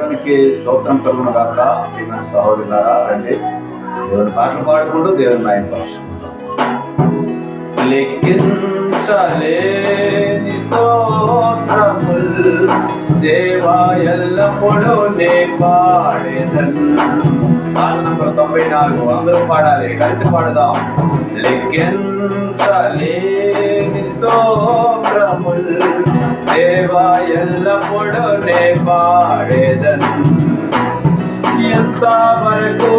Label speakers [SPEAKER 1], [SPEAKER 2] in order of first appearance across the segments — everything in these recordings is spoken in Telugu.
[SPEAKER 1] దేవునికి స్తోత్రం కలుగును కాక ప్రియమైన సహోదరులారా రండి. దేవుని పాటలు పాడుకుంటూ దేవుని నాయన పరుచుకుంటాం లెక్కించలేని స్తోత్రముల్ దేవా ఎల్లప్పుడూ నే పాడేదన్. పాట నంబర్ తొంభై నాలుగు అందరూ పాడాలి. కలిసి పాడదాం. లెక్కించలేని స్తోత్రముల్ దేవా ఎల్లప్పుడూ నే పాడేదను. ఎంత వరకు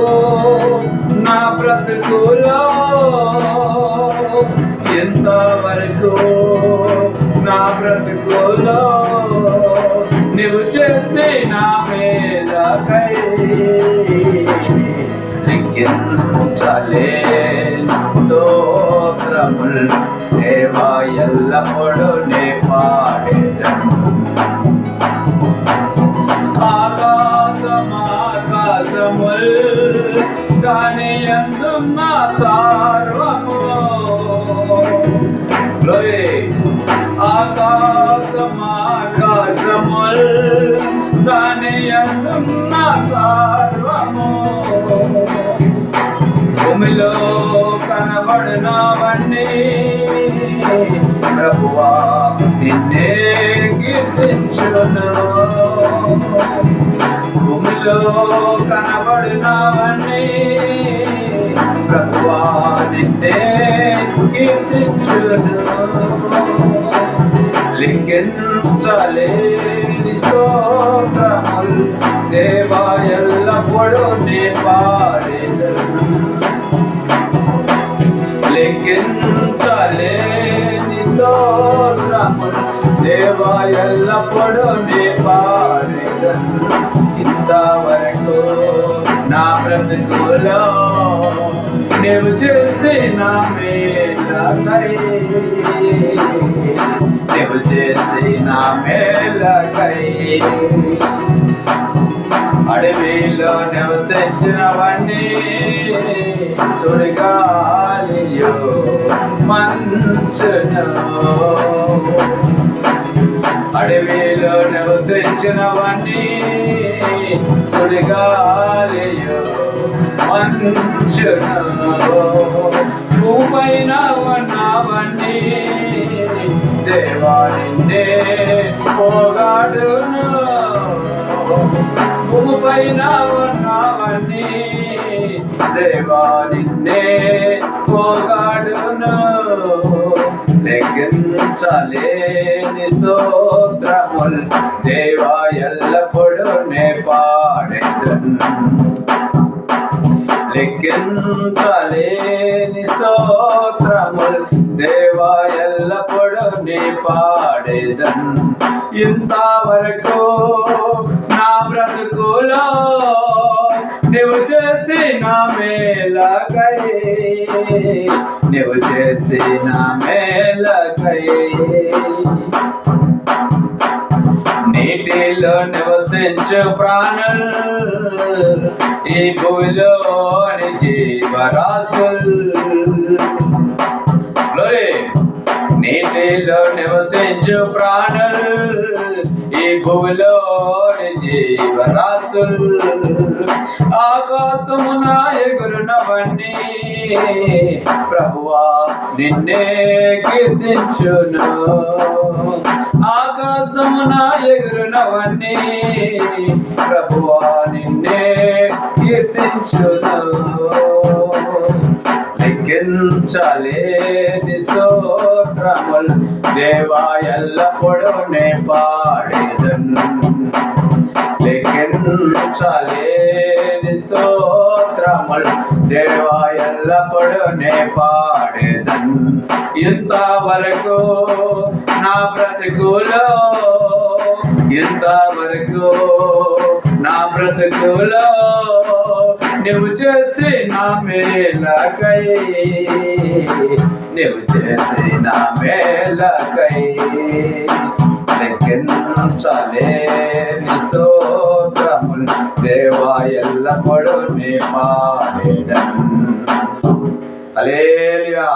[SPEAKER 1] నా బ్రతుకులో ఎంత వరకు నా బ్రతుకులో నువ్వు చేసి నా మీద కై లెక్కించలే స్తోత్రముల్ దేవా ఎల్లప్పుడూ నే పాడేదను ఆకాశమాకాశముల్ కాని ఎందున్న సార్వము? ఆకాశమాకాశముల్ కాని ఎందున్న సార్వము? భూమిలో కనబడినవన్నీ ప్రభువా నిన్నే కీర్తించును భూమిలో కనబడినవన్నీ. ప్రభువా నిన్నే కీర్తించును లింగించలేని స్తోత్రముల్ దేవా ఎల్లప్పుడూ నే పాడేదను ఎల్లప్పుడూ పాడేదను ఇంతవరకు నా బ్రతుకులో నేను చేసిన మేలకై. నీవు చేసిన మేలకై. అడవిలో నివసించినవన్నీ సుడిగాలియో మంచును. అడవి నివసించినవన్నీ సుడిగాలియో మంచును భూపైన ఉన్నవన్నీ దేవానిందే పోగాడును. భూపైన ఉన్నవన్నీ దేవానిన్నే పోగాడును. లెక్కించలేని స్తోత్రముల్ దేవా ఎల్లప్పుడూ నే పాడేదను. లెక్కించలేని స్తోత్రముల్ దేవా ఎల్లప్పుడూ నే పాడేదన్. ఇంతవరకు నా బ్రతుకులో నువ్వు చేసిన మేలకై నువ్వు చేసిన మేలకై నీటిలో నివసించు ప్రాణులు ఈ భూమిలోని జీవరాశులు. నీటిలో నివసించు ప్రాణులు ఈ భూమిలోని జీవరాశులు. ఆకాశమున ఎగురునవన్నీ ప్రభువా. నిన్నే కీర్తించును. ఆకాశమున ఎగురునవన్నీ ప్రభువా నిన్నే కీర్తించును. లెక్కించలేని స్తోత్రములు దేవా ఎల్లప్పుడూ నే పాడేదన్. లెక్కించలేని స్తోత్రముల్ దేవా ఎల్లప్పుడూ నే పాడేదన్. ఇంతవరకు నా బ్రతుకులో ఇంతవరకు నా బ్రతుకులో నువ్వు చేసి నా మేలకై నువ్వు చేసి నా మేలకై లెక్కించలేని స్తోత్రములు దేవా ఎల్లప్పుడూ నే పాడేదన్ అలేలియా